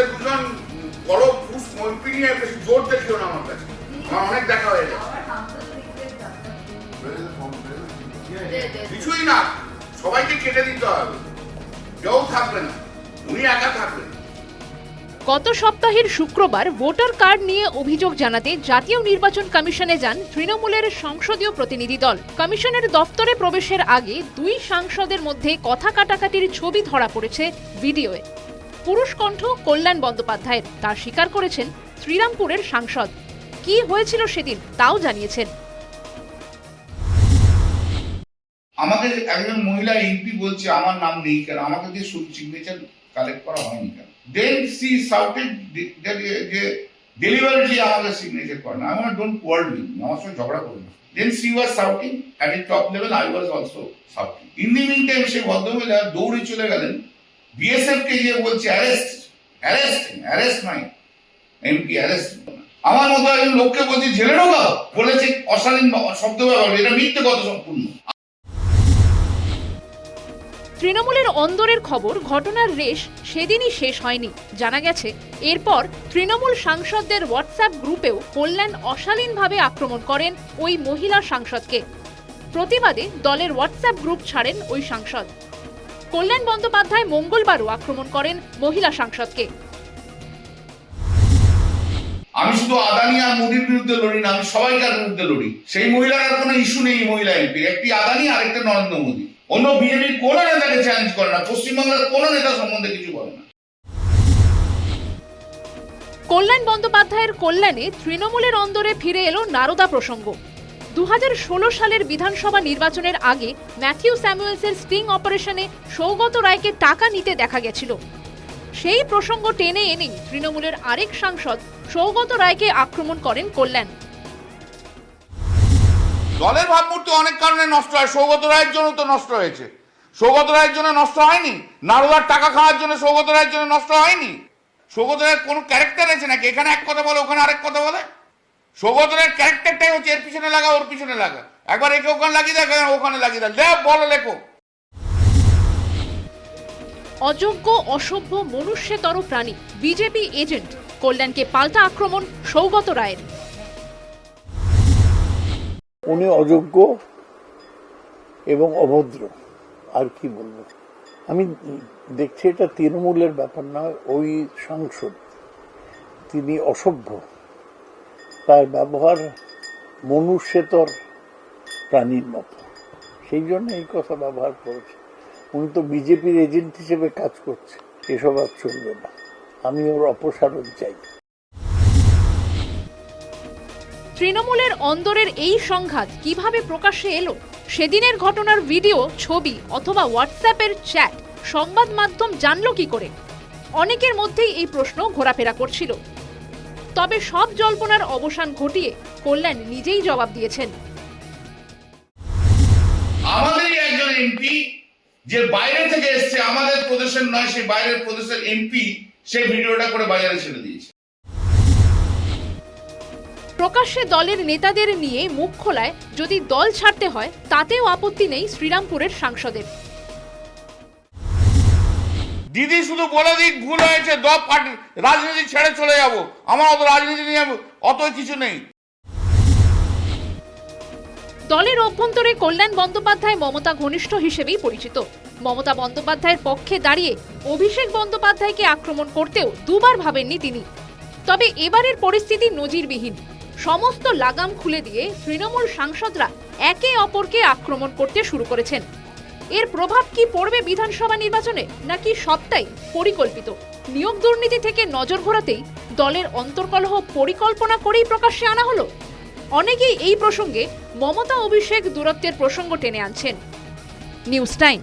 পাশে দুজন বড় পুরুষ মন্ত্রী নিয়ে বেশি জোর দেখিও না আমার কাছে। আমার অনেক দেখা হয়ে গেছে কিছুই না, সবাইকে কেটে দিতে হবে। কেউ থাকবে না, উনি একা থাকবেন। গত সপ্তাহের শুক্রবার ভোটার কার্ড নিয়ে অভিযোগ জানাতে জাতীয় নির্বাচন কমিশনে যান তৃণমূলের সংসদীয় প্রতিনিধি দল। কমিশনের দফতরে প্রবেশের আগে দুই সাংসদের মধ্যে কথা কাটাকাটির ছবি ধরা পড়েছে ভিডিওয়ে। পুরুষ কণ্ঠ কল্যাণ বন্দ্যোপাধ্যায়ের। তা স্বীকার করেছেন শ্রীরামপুরের সাংসদ। কি হয়েছিল সেদিন তাও জানিয়েছেন। আমাদের একজন মহিলা এমপি বলছে, আমার নাম নেই কেন? আমাকে দিয়ে সিগনেচার কালেক্ট করা হয়নি কেন? দেন সি সাউটেড যে ডেলিভারিলি আমাকে সিগনেচার করে না। আমার ডোন্ট কোয়ার্ড উইথ আমার সঙ্গে ঝগড়া করবে না। Then she was shouting at a top level I was also shouting in the meantime সেই ভদ্রমহিলা দৌড়ে চলে গেলেন। বিএসএফ কে গিয়ে বলছে অ্যারেস্ট অ্যারেস্ট অ্যারেস্ট নাই। এমপি অ্যারেস্ট আমার মতো একজন লোককে বলছে, জেলে বলেছে অশালীন শব্দ ব্যবহার। এটা মিথ্যে কথা সম্পূর্ণ। তৃণমূলের অন্দরের খবর, ঘটনার রেশ সেদিনই শেষ হয়নি। জানা গেছে, এরপর তৃণমূল সাংসদদের হোয়াটসঅ্যাপ গ্রুপেও কল্যাণ অশালীনভাবে আক্রমণ করেন ওই মহিলা সাংসদকে। প্রতিবাদে দলের হোয়াটসঅ্যাপ গ্রুপ ছাড়েন ওই সাংসদ। কল্যাণ বন্দ্যোপাধ্যায় মঙ্গলবারও আক্রমণ করেন মহিলা সাংসদকে। আমি শুধু আদানি আর মোদির বিরুদ্ধে লড়ি না আমি সবাইকার বিরুদ্ধে লড়ি। সেই মহিলার আর কোনো ইস্যু নেই মহিলা এমপি একটি আদানি আর একটা নরেন্দ্র মোদী। অন্য বিজেপির কোন নেতাকে চ্যালেঞ্জ করে না পশ্চিমবাংলার কোন নেতা সম্বন্ধে কিছু বলে না। কল্যাণ বন্দ্যোপাধ্যায়ের কল্যাণে তৃণমূলের অন্দরে ফিরে এলো নারদা প্রসঙ্গ। দু হাজার ষোলো সালের বিধানসভা নির্বাচনের আগে ম্যাথিউ স্যামুয়েলসের স্টিং অপারেশনে সৌগত রায়কে টাকা নিতে দেখা গেছিল। সেই প্রসঙ্গ টেনে এনেই তৃণমূলের আরেক সাংসদ সৌগত রায়কে আক্রমণ করেন কল্যাণ। দলের ভাবমূর্তি অনেক কারণে নষ্ট হয়। সৌগত রায়ের জন্য তো নষ্ট হয়েছে। সৌগত রায়ের জন্য নষ্ট হয়নি? নারদার টাকা খাওয়ার জন্য সৌগত রায়ের জন্য নষ্ট হয়নি? সৌগত রায়ের কোনো ক্যারেক্টার আছে নাকি? এখানে এক কথা বলে, ওখানে আরেক কথা বলে? সৌগত রায়ের ক্যারেক্টারটাই হচ্ছে এর পিছনে লাগা ওর পিছনে লাগা। একবার একে ওখানে লাগিয়ে দেয় ওখানে লাগিয়ে দেয় লে বলো লেখো। অযোগ্য অসভ্য মনুষ্যতর প্রাণী বিজেপি এজেন্ট কল্যাণকে পাল্টা আক্রমণ সৌগত রায়ের। উনি অযোগ্য এবং অভদ্র আর কি বলব? আমি দেখছি এটা তৃণমূলের ব্যাপার নয় ওই সাংসদ। তিনি অসভ্য। তার ব্যবহার মনুষ্যতর প্রাণীর মতো। সেই জন্য এই কথা ব্যবহার করেছে। উনি তো বিজেপির এজেন্ট হিসেবে কাজ করছে। এসব আর চলবে না। আমি ওর অপসারণ চাই। তৃণমূলের অন্দরের এই সংঘাত কীভাবে প্রকাশ্যে এলো, সেদিনের ঘটনার ভিডিও, ছবি অথবা হোয়াটসঅ্যাপের চ্যাট, সংবাদ মাধ্যম জানলো কি করে? অনেকের মধ্যেই এই প্রশ্ন ঘোরাফেরা করছিল। তবে সব জল্পনার অবসান ঘটিয়ে কল্যাণ নিজেই জবাব দিয়েছেন। আমাদেরই একজন এমপি যে বাইরে থেকে এসছে আমাদের প্রদেশের নয় সে বাইরের প্রদেশের এমপি সেই ভিডিওটা করে বাজারে ছেড়ে দিয়েছে। প্রকাশ্যে দলের নেতাদের নিয়ে মুখ খোলায় যদি দল ছাড়তে হয় তাতেও আপত্তি নেই শ্রীরামপুরের সাংসদের। দিদি শুধু বলে দিক ভুল হয়েছে, দপ পার্টি রাজনীতি ছেড়ে চলে যাব। আমার অত রাজনীতি নিয়ে অত কিছু নেই। দলের অভ্যন্তরে কল্যাণ বন্দ্যোপাধ্যায় মমতা ঘনিষ্ঠ হিসেবেই পরিচিত। মমতা বন্দ্যোপাধ্যায়ের পক্ষে দাঁড়িয়ে অভিষেক বন্দ্যোপাধ্যায়কে আক্রমণ করতেও দুবার ভাবেননি তিনি। তবে এবারের পরিস্থিতি নজিরবিহীন। সমস্ত লাগাম খুলে দিয়ে তৃণমূল সাংসদরা একে অপরকে আক্রমণ করতে শুরু করেছেন। এর প্রভাব কি পড়বে বিধানসভা নির্বাচনে? নাকি সবটাই পরিকল্পিত? নিয়োগ দুর্নীতি থেকে নজর ঘোরাতেই দলের অন্তর্কলহ পরিকল্পনা করেই প্রকাশ্যে আনা হলো। অনেকেই এই প্রসঙ্গে মমতা অভিষেক দূরত্বের প্রসঙ্গ টেনে আনছেন। News time.